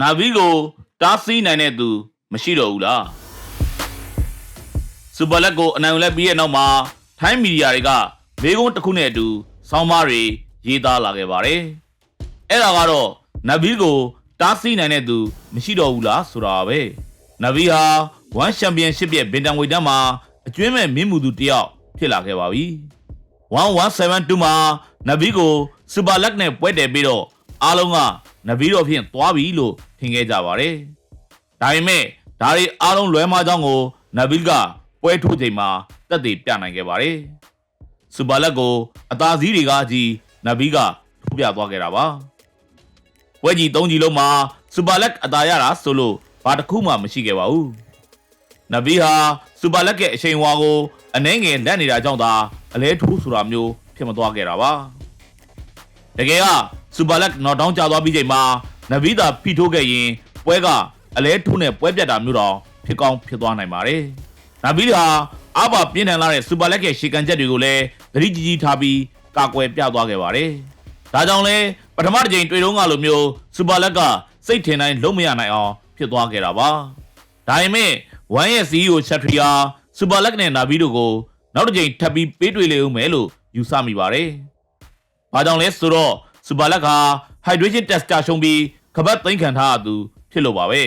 နာဗီကိုတားဆီးနိုင်တဲ့သူ မရှိတော့ဘူးလားစူပါလက်ကိုအနိုင်ယူလက်ပြီးတဲ့နောက်မှာထိုင်းမီဒီယာတွေကမေကွန်းတစ်ခုနဲ့အတူဆောင်းပါးတွေရေးသားလာခဲ့ပါတယ်အဲ့ဒါကတော့နာဗီကိုတားဆီးနိုင်တဲ့သူမရှိတော့ဘူးလားဆိုတာပဲနာဗီဟာဝမ်ချန်ပီယံရှစ်ရဲ့ဘင်တန်ဝေတန်းမှာအကျွင်းမဲ့မင်းမှုသူတစ်ယောက်ဖြစ်လာခဲ့ပါပြီ1172မှာနဗီကိုစူပါလက်နဲ့ပွဲတယ်ပြီးတော့ အားလုံးကနဗီတော့ဖြင့်သွားပြီလို့ထင်ခဲ့ကြပါတယ်။ဒါပေမဲ့ဒါတွေအားလုံးလွဲမှားကြောင်းကိုနဗီကပွဲထိုးချိန်မှာတက်တည်ပြနိုင်ခဲ့ပါတယ်။စူပါလက်ကိုအသာစီးတွေကကြီးနဗီကထိုးပြသွားခဲ့တာပါ။ပွဲကြီး၃ကြီးလုံးမှာစူပါလက်အသာရတာဆိုလို့ဘာတစ်ခုမှမရှိခဲ့ပါဘူး။နဗီဟာစူပါလက်ရဲ့အချိန်ဝါကိုအနှဲငယ်လက်နေတာကြောင့်သာအလဲထိုးဆိုတာမျိုးဖြစ်မသွားခဲ့တာပါတကယ်က စူပါလက်နော်တောင်းကျသွားပြီးချိန်မှာနဗီတာဖိထိုးခဲ့ရင်ပွဲကအလဲထိုးနဲ့ပွဲပြတ်တာမျိုးတော့ဖြစ်ကောင်းဖြစ်သွားနိုင်ပါတယ်နဗီတာအဘပြင်းထန်လာတဲ့စူပါလက်ရဲ့ရှေကန်ချက်တွေကိုလည်းသတိကြီးကြီးထားပြီးကာကွယ်ပြသွားခဲ့ပါတယ်ဒါကြောင့်လဲပထမတစ်ချိန်တွေ့တော့ကလိုမျိုးစူပါလက်ကစိတ်ထင်တိုင်းလုံးမရနိုင်အောင်ဖြစ်သွားခဲ့တာပါဒါပေမဲ့ဝမ်ရဲ့ CEO ချက်ထရီယာစူပါလက်နဲ့နာဗီတို့ကိုနောက်တစ်ချိန်ထပ်ပြီးပေးတွေ့လေဦးမယ်လို့ယူဆမိပါတယ်။ဘာကြောင့်လဲဆိုတော့ စူပါလက်ဟာ hydrogen tester ရှုံးပြီးကပတ်သိမ်းခံထားရသူဖြစ်လို့ပါပဲ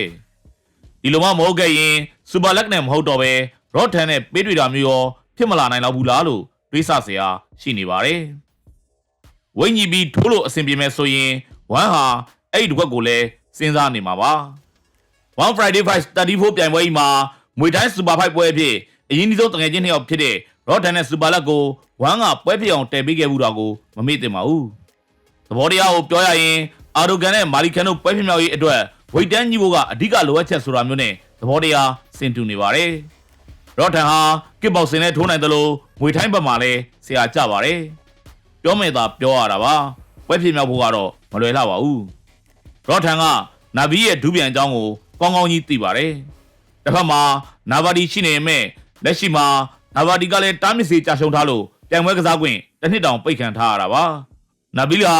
။ဒီလိုမှမဟုတ်ခဲ့ရင်စူပါလက်နဲ့မဟုတ်တော့ပဲရော့ထန်နဲ့ပေးတွေ့တာမျိုးရောဖြစ်မလာနိုင်တော့ဘူးလားလို့တွေးဆစရာရှိနေပါတယ်။ဝိညာဉ်ပြီးထိုးလို့အဆင်ပြေမယ်ဆိုရင်ဝမ်ဟာအဲ့ဒီတစ်ခွက်ကိုလည်းစဉ်းစားနေမှာပါ။ One Friday Fight 34ပြိုင်ပွဲကြီးမှာမွေတိုင်းစူပါဖိုက်ပွဲအဖြစ်အရင်ဒီဆုံးတငယ်ချင်းနှစ်ယောက်ဖြစ်တဲ့ရော့ဒန်နဲ့စူပါလက်ကိုဝမ်ကပွဲပြအောင်တည်ပေးခဲ့မှုတော့ကိုမမေ့သင့်ပါဘူး။ သဘောတရားကိုပြောရရင်အာဒိုကန်နဲ့မာလီကန်တို့ပွဲပြမြောက်ရေးအတွက်ဝိတ်တန်းကြီးဘိုးကအဓိကလိုအပ်ချက်ဆိုတာမျိုးနဲ့သဘောတရားစင်တူနေပါတယ်။ရော့ဒန်ဟာကစ်ဘောက်စင်နဲ့ထိုးနိုင်တယ်လို့ငွေထိုင်းဘက်မှာလည်းဆရာကြပါတယ်။ပြောမယ်သာပြောရတာပါ။ပွဲပြမြောက်ဖို့ကတော့မလွယ်လှပါဘူး။ရော့ဒန်ကနာဗီရဲ့ဒူးပြန်အကြောင်းကိုကောင်းကောင်းကြီးသိပါတယ်။တစ်ဖက်မှာနာဗာဒီရှိနေမဲ့လက်ရှိမှာနာဗာဒီကလည်းတားမြစ်စီကြာရှုံးထားလို့ပြိုင်ပွဲကစားခွင့်တစ်နှစ်တောင်ပိတ်ခံထားရတာပါ။ နာဗီလာ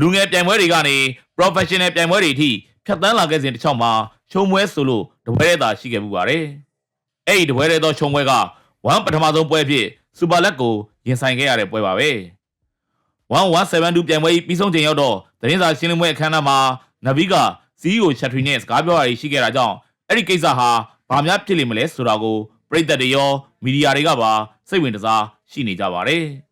လူငယ်ပြိုင်ပွဲတွေကနေ professional ပြိုင်ပွဲတွေအထိဖြတ်သန်းလာခဲ့စဉ်တစ်ချောင်းမှာရှုံးပွဲဆိုလို့တပွဲရဲသာရှိခဲ့မှုပါတယ်။အဲ့ဒီတပွဲရဲသောရှုံးပွဲကဝမ်ပထမဆုံးပွဲဖြစ်စူပါလက်ကိုရင်ဆိုင်ခဲ့ရတဲ့ပွဲပါပဲ။1172ပြိုင်ပွဲပြီးဆုံးချိန်ရောက်တော့သတင်းစာရှင်းလင်းပွဲအခမ်းအနားမှာနဗီက CEO ချက်ထရီနဲ့စကားပြောရရှိခဲ့တာကြောင့်အဲ့ဒီကိစ္စဟာဘာများဖြစ်လိမ့်မလဲဆိုတာကိုပြည်သက်တွေရောမီဒီယာတွေကပါစိတ်ဝင်စားရှိနေကြပါတယ်။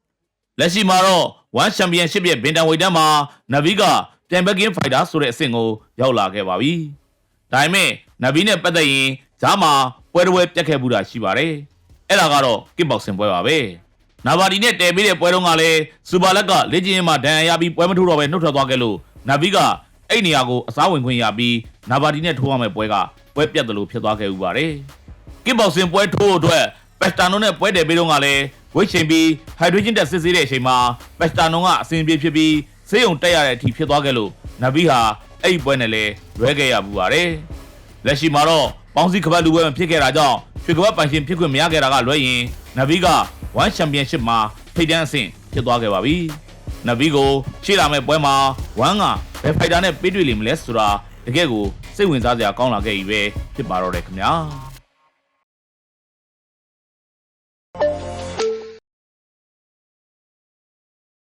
လက်ရှိမှာတော့ One Championship ရဲ့ဘင်တန်ဝေတန်းမှာနဗီကပြိုင်ဘက်ကင်းဖိုက်တာဆိုတဲ့အဆင့်ကိုရောက်လာခဲ့ပါပြီ။ဒါပေမဲ့နဗီနဲ့ပတ်သက်ရင်ဂျားမှာပွဲတစ်ပွဲပြတ်ခဲ့မှုတာရှိပါတယ်။အဲ့ဒါကတော့ kickboxing ပွဲပါပဲ။နာဘာဒီနဲ့တဲပေးတဲ့ပွဲတုန်းကလည်းစူပါလက်ကလက်ကျင်းမှာဒဏ်ရာရပြီးပွဲမထိုးတော့ပဲနှုတ်ထွက်သွားခဲ့လို့နဗီကအဲ့နေရာကိုအစားဝင်ခွင့်ရပြီးနာဘာဒီနဲ့ထိုးရမယ့်ပွဲကပွဲပြတ်တယ်လို့ဖြစ်သွားခဲ့ဥပါတယ်။ကစ်ဘောက်ဆင်ပွဲထိုးအတွက်ပက်စတာနိုနဲ့ပွဲတယ်ပြီးတော့ကလည်း ဝိတ်ချိန်ပြီးဟိုက်ဒရိုဂျင်တက်စစ်ဆေးတဲ့အချိန်မှာပက်စတာနိုကအဆင်ပြေဖြစ်ပြီးဆေးရုံတက်ရတဲ့အထိဖြစ်သွားခဲ့လို့နဗီဟာအဲ့ဒီပွဲနဲ့လည်းလွဲခဲ့ရပူပါတယ်။လက်ရှိမှာတော့ပေါင်းစည်းကပတ်လူပွဲမဖြစ်ခဲ့တာကြောင့်ရွှေကပတ်ပိုင်ရှင်ဖြစ်ခွင့်မရခဲ့တာကလွဲရင်နဗီက1ချန်ပီယံရှစ်မှာထိပ်တန်းအဆင့်ဖြစ်သွားခဲ့ပါပြီ။နဗီကိုရှေ့လာမယ့်ပွဲမှာ1ကဘယ်ဖိုက်တာနဲ့ပေးတွေ့လိမ့်မလဲဆိုတာတကယ့်ကိုစိတ်ဝင်စားစရာကောင်းလာခဲ့ပြီပဲဖြစ်ပါတော့တယ်ခင်ဗျာ။